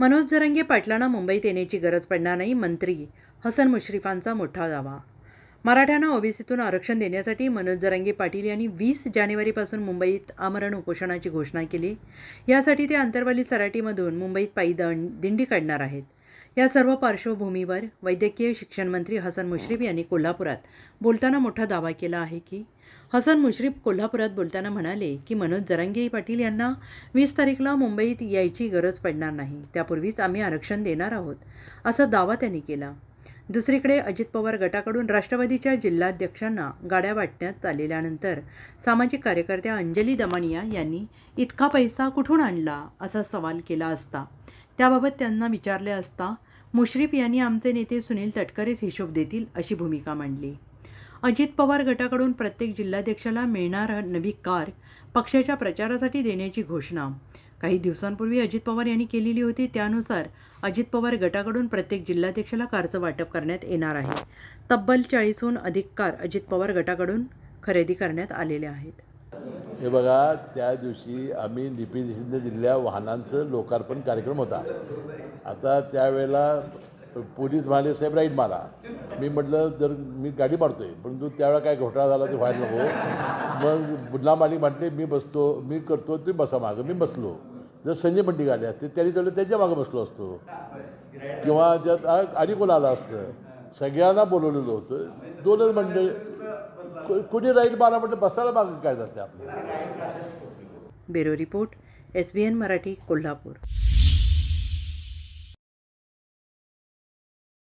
मनोज जरंगे पाटलांना मुंबईत येण्याची गरज पडणार नाही मंत्री हसन मुश्रीफांचा मोठा दावा. मराठ्यांना ओबीसीतून आरक्षण देण्यासाठी मनोज जरंगे पाटील यांनी वीस जानेवारीपासून मुंबईत आमरण उपोषणाची घोषणा केली. यासाठी ते आंतरवाली सराटीमधून मुंबईत पायी दं दिंडी काढणार आहेत. या सर्व पार्श्वभूमीवर वैद्यकीय शिक्षण मंत्री हसन मुश्रीफ यांनी कोल्हापुरात बोलताना मोठा दावा केला आहे की हसन मुश्रीफ कोल्हापुरात बोलताना म्हणाले की मनोज जरांगे पाटील यांना वीस तारीखला मुंबईत यायची गरज पडणार नाही त्यापूर्वीच आम्ही आरक्षण देणार आहोत असा दावा त्यांनी केला. दुसरीकडे अजित पवार गटाकडून राष्ट्रवादीच्या जिल्हाध्यक्षांना गाड्या वाटण्यात आलेल्यानंतर सामाजिक कार्यकर्त्या अंजली दमानिया यांनी इतका पैसा कुठून आणला? असा सवाल केला असता. त्याबाबत त्यांना विचारले असता मुश्रीफ यांनी आमचे नेते सुनील तटकरेच हिशोब देतील अशी भूमिका मांडली. अजित पवार गटाकडून प्रत्येक जिल्हाध्यक्षाला मिळणार नवी कार पक्षाच्या प्रचारासाठी देण्याची घोषणा. काही दिवसांपूर्वी अजित पवार यांनी केलेली होती त्यानुसार अजित पवार गटाकडून प्रत्येक जिल्हाध्यक्षाला कारचं वाटप करण्यात येणार आहे. तब्बल चाळीसहून अधिक कार अजित पवार गटाकडून खरेदी करण्यात आलेल्या आहेत. हे बघा त्या दिवशी आम्ही लिपी देशने दिलेल्या वाहनांचं लोकार्पण कार्यक्रम होता. आता त्यावेळेला पोलीस म्हणाले साहेब राईट मारा. मी म्हटलं जर मी गाडी मारतोय. परंतु त्यावेळेला काय घोटाळा झाला ते व्हायला नको. मग बुडला मालिक म्हटले मी बसतो मी करतो ते बसा मागं मी बसलो. जर संजय मंडी आले असते त्यांनी तेवढं त्याच्या मागं बसलो असतो. किंवा त्यात आणि कोण आलं असतं? सगळ्यांना बोलवलेलं होतं. दोनच मंडळी कुणी राईट मारा म्हटलं बसायला मागं काय जाते आपल्याला bureau report S B N Marathi Kolhapur.